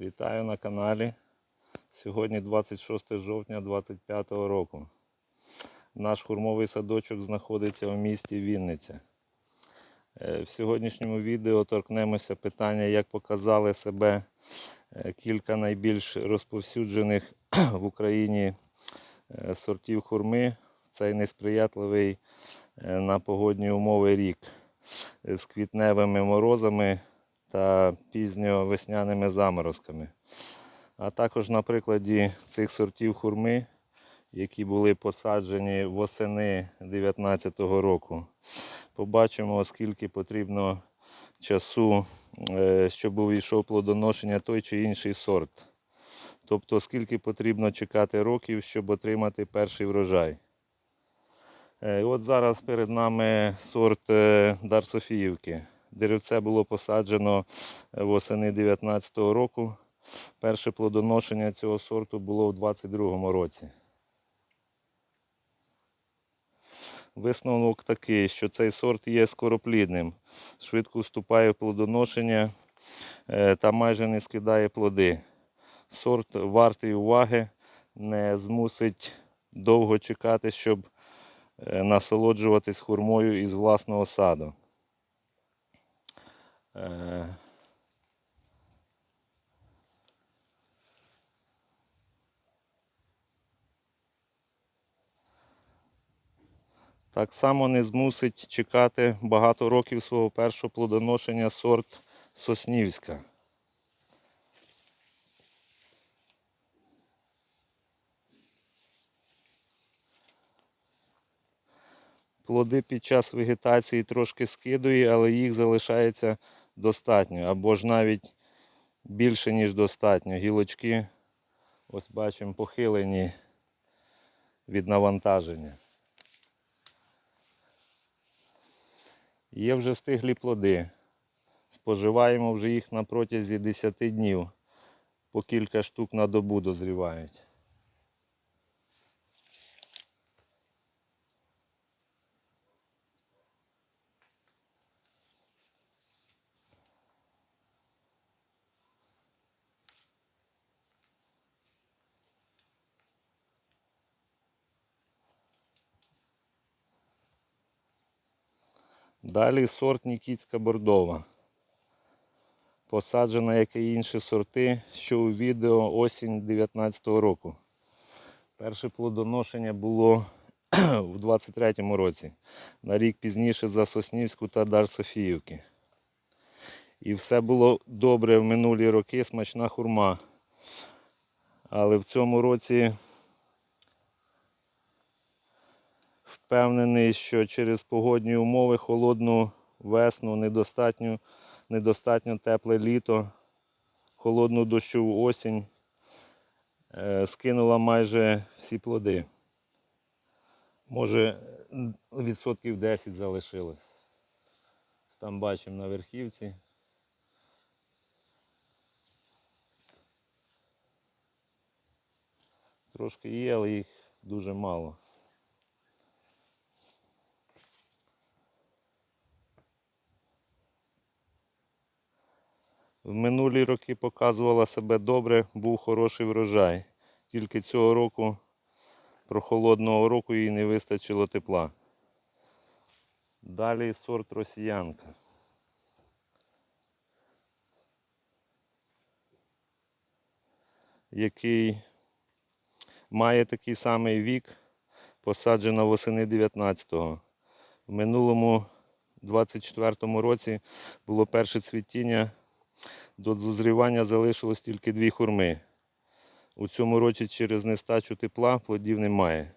Вітаю на каналі. Сьогодні 26 жовтня 2025 року. Наш хурмовий садочок знаходиться у місті Вінниця. Е, В сьогоднішньому відео торкнемося питання, як показали себе е, кілька найбільш розповсюджених в Україні е, сортів хурми в цей несприятливий на погодні умови рік з квітневими морозами та пізньовесняними заморозками. А також на прикладі цих сортів хурми, які були посаджені восени 2019 року. Побачимо, скільки потрібно часу, е, щоб увійшов плодоношення той чи інший сорт. Тобто, скільки потрібно чекати років, щоб отримати перший врожай. Е, От зараз перед нами сорт е, Дар Софіївки. Деревце було посаджено е, восени 2019 року. Перше плодоношення цього сорту було у 2022 році. Висновок такий, що цей сорт є скороплідним, швидко вступає в плодоношення е, та майже не скидає плоди. Сорт вартий уваги, не змусить довго чекати, щоб е, насолоджуватись хурмою із власного саду. Е, Так само не змусить чекати багато років свого першого плодоношення сорт Соснівська. Плоди під час вегетації трошки скидує, але їх залишається достатньо, або ж навіть більше, ніж достатньо. Гілочки, ось бачимо, похилені від навантаження. Є вже стиглі плоди. Споживаємо вже їх на протязі 10 днів. По кілька штук на добу дозрівають. Далі сорт Нікітська бордова. Посаджена, як і інші сорти, що у відео осінь 2019 року. Перше плодоношення було в 23-му році, на рік пізніше за Соснівську та Дар Софіївки. І все було добре в минулі роки, смачна хурма. Але в цьому році впевнений, що через погодні умови, холодну весну, недостатньо, недостатньо тепле літо, холодну дощову осінь е, скинула майже всі плоди. Може, відсотків 10 залишилось. Там бачимо на верхівці. Трошки є, але їх дуже мало. В минулі роки показувала себе добре, був хороший врожай. Тільки цього року, прохолодного року, їй не вистачило тепла. Далі сорт росіянка. Який має такий самий вік, посаджена восени 19-го. В минулому 24-му році було перше цвітіння. До дозрівання залишилось тільки дві хурми. У цьому році через нестачу тепла плодів немає.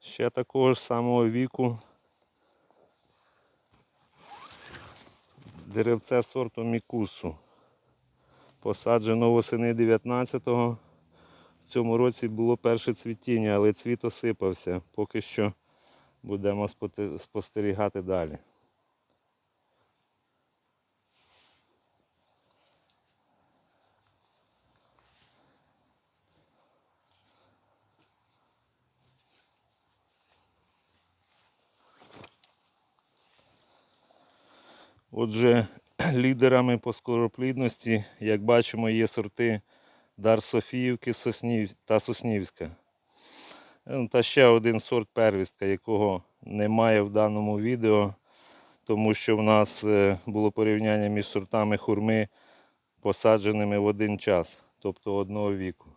Ще такого ж самого віку деревце сорту Мікусу. Посаджено восени 19-го. В цьому році було перше цвітіння, але цвіт осипався. Поки що будемо спостерігати далі. Отже, лідерами по скороплідності, як бачимо, є сорти Дар Софіївки та Соснівська. Е, Та ще один сорт первістка, якого немає в даному відео, тому що в нас е, було порівняння між сортами хурми, посадженими в один час, тобто одного віку.